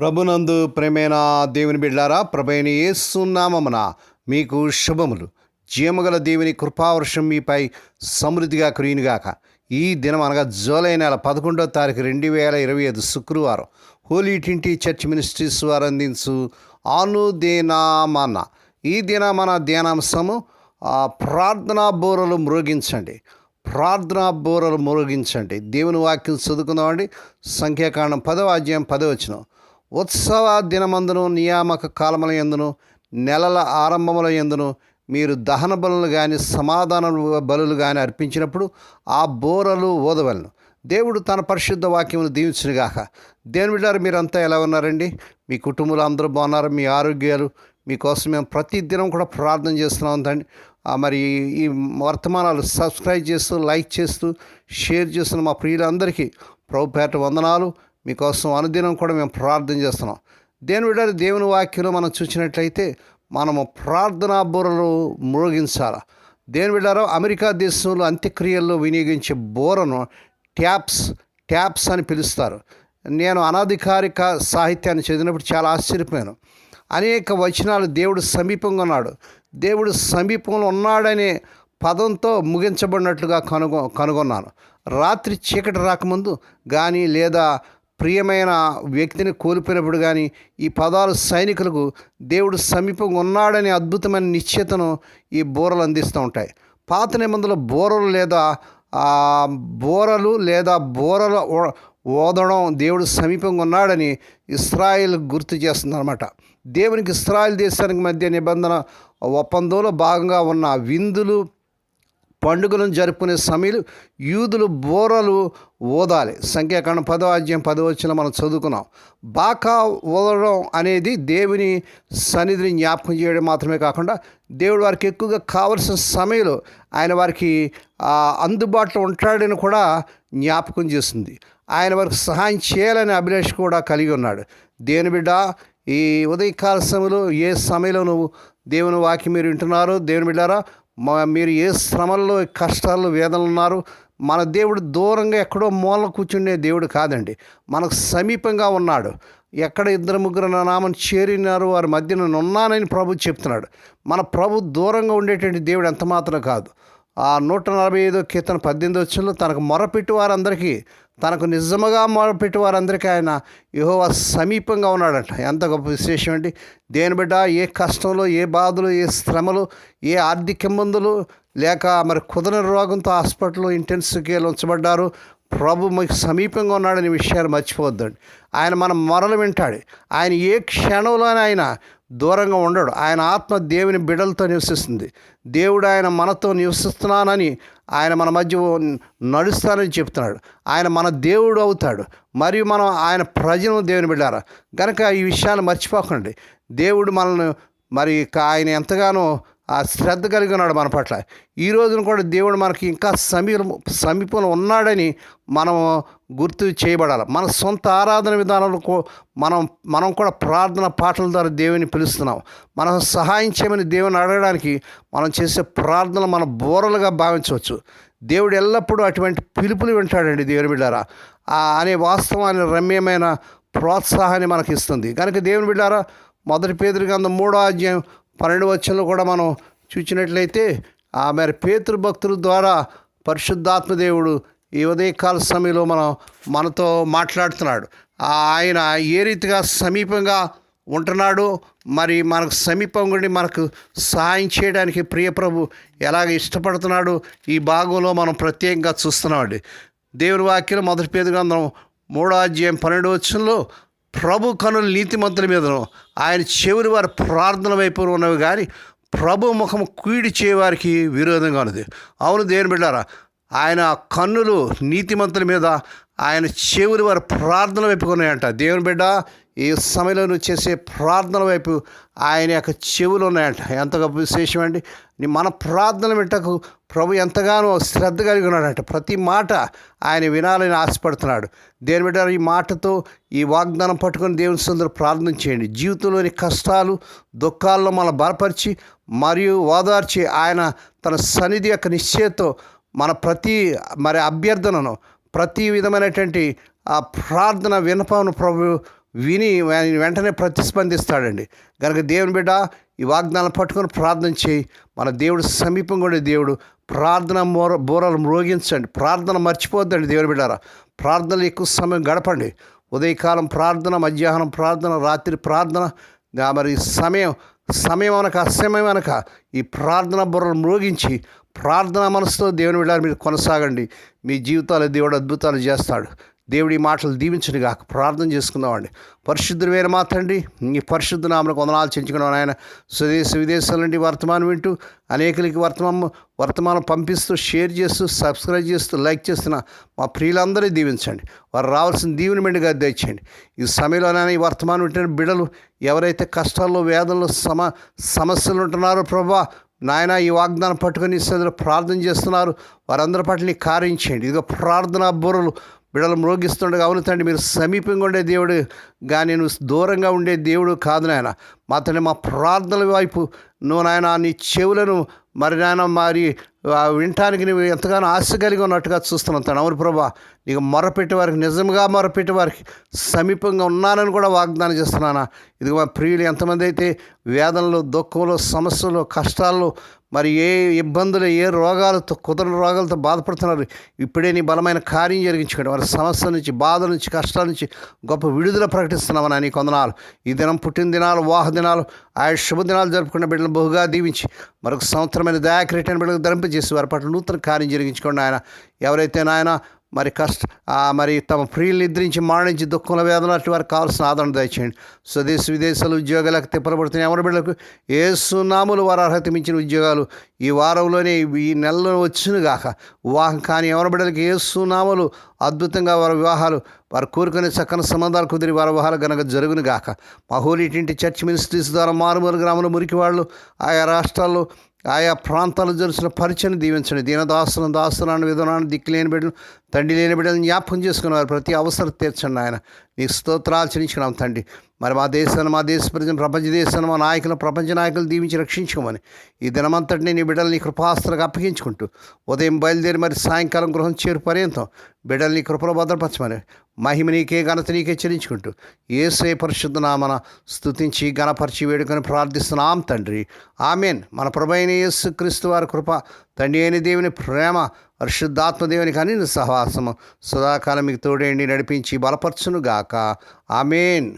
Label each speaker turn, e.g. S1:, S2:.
S1: ప్రభునందు ప్రేమైన దేవుని బిడ్డారా ప్రభైన ఏసునామమున మీకు శుభములు. జీవగల దేవుని కృపావర్షం మీపై సమృద్ధిగా కురియునుగాక. ఈ దినం అనగా జూలై నెల పదకొండో తారీఖు రెండు వేల ఇరవై ఐదు శుక్రవారం హోలీ టింటి చర్చ్ మినిస్ట్రీస్ వారు అందించు అనుదేనామన్న ఈ దిన మన ధ్యానాంశము ప్రార్థనా బోరలు మృగించండి ప్రార్థనా బోరలు మృగించండి దేవుని వాక్యం చదువుకుందామండి. సంఖ్యాకాండం పదవ అధ్యాయం పదవచనం ఉత్సవ దినమందును నియామక కాలముల ఎందును నెలల ఆరంభముల ఎందును మీరు దహన బలులు కానీ సమాధాన బలులు కానీ అర్పించినప్పుడు ఆ బోరలు ఓదవలను. దేవుడు తన పరిశుద్ధ వాక్యమును దీవించునుగాక. దేవుని బిడ్డారు మీరంతా ఎలా ఉన్నారండి? మీ కుటుంబంలో అందరూ బాగున్నారు? మీ ఆరోగ్యాలు మీకోసం మేము ప్రతి దినం కూడా ప్రార్థన చేస్తున్నాం తండ్రి. ఆ, మరి ఈ వర్తమానాలు సబ్స్క్రైబ్ చేస్తూ లైక్ చేస్తూ షేర్ చేస్తున్న మా ప్రియులందరికీ ప్రభుపేట వందనాలు. మీకోసం అనుదినం కూడా మేము ప్రార్థన చేస్తున్నాం. దేని బిడ్డారు దేవుని వాక్యంలో మనం చూసినట్లయితే మనము ప్రార్థనా బూరలు మ్రోగించాలి దేని విడారో అమెరికా దేశంలో అంత్యక్రియల్లో వినియోగించే బోరను ట్యాప్స్ ట్యాప్స్ అని పిలుస్తారు. నేను అనధికారిక సాహిత్యాన్ని చదివినప్పుడు చాలా ఆశ్చర్యపోయాను. అనేక వచనాలు దేవుడు సమీపంగా ఉన్నాడు. దేవుడు సమీపంలో ఉన్నాడనే పదంతో ముగించబడినట్లుగా కనుగొ కనుగొన్నాను. రాత్రి చీకటి రాకముందు కానీ లేదా ప్రియమైన వ్యక్తిని కోల్పోయినప్పుడు కానీ ఈ పదాలు సైనికులకు దేవుడు సమీపంగా ఉన్నాడనే అద్భుతమైన నిశ్చితను ఈ బోరలు అందిస్తూ ఉంటాయి. పాత నిబంధనలు బోరలు లేదా బోరలు లేదా బోరలు ఓదడం దేవుడు సమీపంగా ఉన్నాడని ఇస్రాయిల్ గుర్తు చేస్తుందన్నమాట. దేవునికి ఇస్రాయిల్ దేశానికి మధ్య నిబంధన ఒప్పందంలో భాగంగా ఉన్న విందులు పండుగలను జరుపుకునే సమయంలో యూదులు బోరలు ఓదాలి. సంఖ్యాకాండం పదో అధ్యాయం పదో మనం చదువుకున్నాం. బాకా ఓదడం అనేది దేవుని సన్నిధిని జ్ఞాపకం చేయడం మాత్రమే కాకుండా దేవుడు వారికి ఎక్కువగా కావలసిన సమయంలో ఆయన వారికి అందుబాటులో ఉంటాడని కూడా జ్ఞాపకం చేస్తుంది. ఆయన వారికి సహాయం చేయాలనే అభిలాష కూడా కలిగి ఉన్నాడు. దేని బిడ్డ ఈ ఉదయకాల సమయంలో ఏ సమయంలో నువ్వు దేవుని వాక్యం మీరు వింటున్నారో దేవుని బిడ్డారా మా మీరు ఏ శ్రమల్లో కష్టాల్లో వేదనలు ఉన్నారు మన దేవుడు దూరంగా ఎక్కడో మూల కూర్చుండే దేవుడు కాదండి. మనకు సమీపంగా ఉన్నాడు. ఎక్కడ ఇద్దరు ముగ్గురు నా నామని చేరినారు వారి మధ్యన నేను ఉన్నానని ప్రభు చెప్తున్నాడు. మన ప్రభు దూరంగా ఉండేటువంటి దేవుడు ఎంత మాత్రం కాదు. ఆ నూట నలభై ఐదో కీర్తన పద్దెనిమిది వచ్చిన తనకు మొరపెట్టి వారందరికీ తనకు నిజముగా మొదలుపెట్టి వారందరికీ ఆయన యహోవ సమీపంగా ఉన్నాడంట. ఎంత గొప్ప విశేషం అండి. దేని బిడ్డ ఏ కష్టంలో ఏ బాధలు ఏ శ్రమలు ఏ ఆర్థిక ఇబ్బందులు లేక మరి కుదరని రోగంతో హాస్పిటల్లో ఇంటెన్సివ్ కేర్లో ఉంచబడ్డారు. ప్రభు మీకు సమీపంగా ఉన్నాడనే విషయాలు మర్చిపోవద్దండి. ఆయన మన మొరలు వింటాడు. ఆయన ఏ క్షణంలోనే ఆయన దూరంగా ఉండడు. ఆయన ఆత్మ దేవుని బిడలతో నివసిస్తుంది. దేవుడు ఆయన మనతో నివసిస్తున్నానని ఆయన మన మధ్య నడుస్తానని చెప్తున్నాడు. ఆయన మన దేవుడు అవుతాడు. మరియు మనం ఆయన ప్రజలు దేవుని బిడ్డారా. కనుక ఈ విషయాలు మర్చిపోకండి. దేవుడు మనల్ని మరి ఆయన ఎంతగానో ఆ శ్రద్ధ కలిగి ఉన్నాడు మన పట్ల. ఈ రోజున కూడా దేవుడు మనకి ఇంకా సమీపం సమీపంలో ఉన్నాడని మనం గుర్తు చేయబడాలి. మన సొంత ఆరాధన విధానాలకు మనం మనం కూడా ప్రార్థన పాటల ద్వారా దేవుని పిలుస్తున్నాం. మనం సహాయం చేయమని దేవుని అడగడానికి మనం చేసే ప్రార్థన మన బోరలుగా భావించవచ్చు. దేవుడు ఎల్లప్పుడూ అటువంటి పిలుపులు వింటాడండి దేవుని బిడ్డారా. ఆ అనే వాస్తవాన్ని రమ్యమైన ప్రోత్సాహాన్ని మనకి ఇస్తుంది కనుక దేవుని బిడ్డారా మొదటి పేదరికంద మూడో అధ్యాయం పన్నెండు వచ్చంలో కూడా మనం చూసినట్లయితే ఆ మరి భక్తుల ద్వారా పరిశుద్ధాత్మదేవుడు ఈ ఉదయకాల సమయంలో మనం మనతో మాట్లాడుతున్నాడు. ఆయన ఏ రీతిగా సమీపంగా ఉంటున్నాడు మరి మనకు సమీపం ఉండి మనకు సహాయం చేయడానికి ప్రియప్రభు ఎలాగ ఇష్టపడుతున్నాడు ఈ భాగంలో మనం ప్రత్యేకంగా చూస్తున్నామండి. దేవుని వాక్యం మొదటి పేద గ్రంథం మూడో అధ్యాయం పన్నెండు వచ్చంలో ప్రభు కనులు నీతిమంతుల మీదను ఆయన చెవులు వారి ప్రార్థన వైపు ఉన్నవి కానీ ప్రభు ముఖం కీడి చేయవారికి విరోధంగా ఉన్నది. అవును దేవుని బిడ్డారా ఆయన కన్నులు నీతిమంతుల మీద ఆయన చెవులు వారి ప్రార్థన వైపు ఉన్నాయంట. దేవుని బిడ్డ ఈ సమయంలో నువ్వు చేసే ప్రార్థన వైపు ఆయన యొక్క చెవులు ఉన్నాయంట. ఎంత గొప్ప విశేషం అండి. నీ- మన ప్రార్థన వింటకు ప్రభు ఎంతగానో శ్రద్ధ కలిగి ఉన్నాడంట. ప్రతి మాట ఆయన వినాలని ఆశపడుతున్నాడు. దేని బిడ్డ ఈ మాటతో ఈ వాగ్దానం పట్టుకొని దేవుని సుందరు ప్రార్థన చేయండి. జీవితంలోని కష్టాలు దుఃఖాల్లో మన బలపరిచి మరియు ఓదార్చి ఆయన తన సన్నిధి యొక్క నిశ్చయతో మన ప్రతి మరి అభ్యర్థనను ప్రతి విధమైనటువంటి ఆ ప్రార్థన వినపమును ప్రభు విని వెంటనే ప్రతిస్పందిస్తాడండి. కనుక దేవుని బిడ్డ ఈ వాగ్దానం పట్టుకొని ప్రార్థన చేయి. మన దేవుడు సమీపంగా ఉండే దేవుడు. ప్రార్థన మోర బోరలు మ్రోగించండి. ప్రార్థన మర్చిపోద్దండి దేవుని బిడ్డారా. ప్రార్థనలు ఎక్కువ సమయం గడపండి. ఉదయకాలం ప్రార్థన మధ్యాహ్నం ప్రార్థన రాత్రి ప్రార్థన. మరి సమయం సమయం అనక అసమయం అనక ఈ ప్రార్థన బుర్రలు మ్రోగించి ప్రార్థన మనసుతో దేవుని బిడ్డారు మీరు కొనసాగండి. మీ జీవితాలు దేవుడు అద్భుతాలు చేస్తాడు. దేవుడి మాటలు దీవించను కాక ప్రార్థన చేసుకుందామండి పరిశుద్ధుడైన మా తండ్రి ఈ పరిశుద్ధ నామను కొందనాలు చెంచుకున్నాం ఆయన స్వదేశ విదేశాల నుండి వర్తమానం వింటూ అనేకులకి వర్తమానం వర్తమానం పంపిస్తూ షేర్ చేస్తూ సబ్స్క్రైబ్ చేస్తూ లైక్ చేస్తున్న మా ప్రియులందరూ దీవించండి. వారు రావాల్సిన దీవెని మెండుగా తెచ్చండి ఈ సమయంలోనైనా ఈ వర్తమానం వింటున్న బిడలు ఎవరైతే కష్టాల్లో వేదనలో సమ సమస్యలు ఉంటున్నారో ప్రభా నాయన ఈ వాగ్దానం పట్టుకొని సదులు ప్రార్థన చేస్తున్నారు. వారందరి పట్ల నీ కార్యం ఇదిగో ప్రార్థన బుర్రలు బిడలు మ్రోగిస్తుండగా అవును తండ్రి మీరు సమీపంగా ఉండే దేవుడు కానీ నువ్వు దూరంగా ఉండే దేవుడు కాదు నాయన. మా తండ్రి మా ప్రార్థనల వైపు నువ్వు నాయన నీ చెవులను మరి నాయన మరి వినటానికి నువ్వు ఎంతగానో ఆశ కలిగి ఉన్నట్టుగా చూస్తున్నాను తండ్రి. అవును ప్రభా నీకు మొరపెట్టే వారికి నిజంగా మొరపెట్టే వారికి సమీపంగా ఉన్నానని కూడా వాగ్దానం చేస్తున్నానా. ఇది మా ప్రియులు ఎంతమంది అయితే వేదనలు దుఃఖంలో సమస్యలు కష్టాల్లో మరి ఏ ఇబ్బందులు ఏ రోగాలతో కుదరని రోగాలతో బాధపడుతున్నారు ఇప్పుడే నీ బలమైన కార్యం జరిగించుకోండి. వారి సమస్య నుంచి బాధ నుంచి కష్టాల నుంచి గొప్ప విడుదల ప్రకటిస్తున్నామని నీ కొందనాలు ఈ దినం పుట్టిన దినాలు వాహ దినాలు ఆయా శుభదినాలు జరుపుకున్న బిడ్డలు బహుగా దీవించి మరొక సంవత్సరమైన దయాక్రీటైన బిడ్డలకు ధరింపజేసి వారి పట్ల నూతన కార్యం జరిగించుకోండి ఆయన. ఎవరైతే నాయన మరి కష్ట మరి తమ ప్రియులు నిద్రించి మరణించి దుఃఖంలో వేదన అటు వారికి కావాల్సిన ఆదరణ దయచేయండి. స్వదేశ విదేశాలు ఉద్యోగాలకు తిప్పలబడుతున్న ఎవరి బిడ్డలకు ఏ సున్నాములు వారు అర్హత మించిన ఉద్యోగాలు ఈ వారంలోనే ఈ నెలలో వచ్చునుగాక. వివాహం కానీ ఎవరి బిడ్డలకు ఏ సునాములు అద్భుతంగా వారి వివాహాలు వారు కోరుకునే చక్కని సంబంధాలు కుదిరి వారి వివాహాలు గనక జరుగును గాక మా హోలీటింటి చర్చ్ మినిస్ట్రీస్ ద్వారా మారుమూల గ్రామంలో మురికి వాళ్ళు ఆయా రాష్ట్రాల్లో ఆయా ప్రాంతాలు జరిసిన పరిచయం దీవించండి. దీనదాసులను దాసులను విధానాన్ని దిక్కు లేని బిడ్డలు తండ్రి లేని బిడ్డలను జ్ఞాపకం చేసుకున్నారు ప్రతి అవసరం తీర్చండి ఆయన. నీకు స్తోత్రాలు చెల్లించుకున్నాం తండ్రి. మరి మా దేశాన్ని మా దేశ ప్రజలు ప్రపంచ దేశాన్ని మా నాయకులు ప్రపంచ నాయకులు దీవించి రక్షించుకోమని ఈ దినమంతటిని నీ బిడ్డల్ని కృపాస్తులకు అప్పగించుకుంటూ ఉదయం బయలుదేరి మరి సాయంకాలం గృహం చేరు పర్యంతం బిడ్డల్ని కృపలో భద్రపరచమని మహిమ నీకే ఘనత నీకే చెల్లించుకుంటూ ఏసే పరిశుద్ధ నామన స్థుతించి గణపరిచి వేడుకొని ప్రార్థిస్తున్నాం తండ్రి. ఆమెన్. మన ప్రభైన యేసు క్రీస్తు వారి కృప తండ్రి అయిన దేవుని ప్రేమ పరిశుద్ధాత్మదేవుని కానీ సహవాసము. సదాకాలం మీకు తోడేండి నడిపించి బలపరచును గాక ఆమెన్.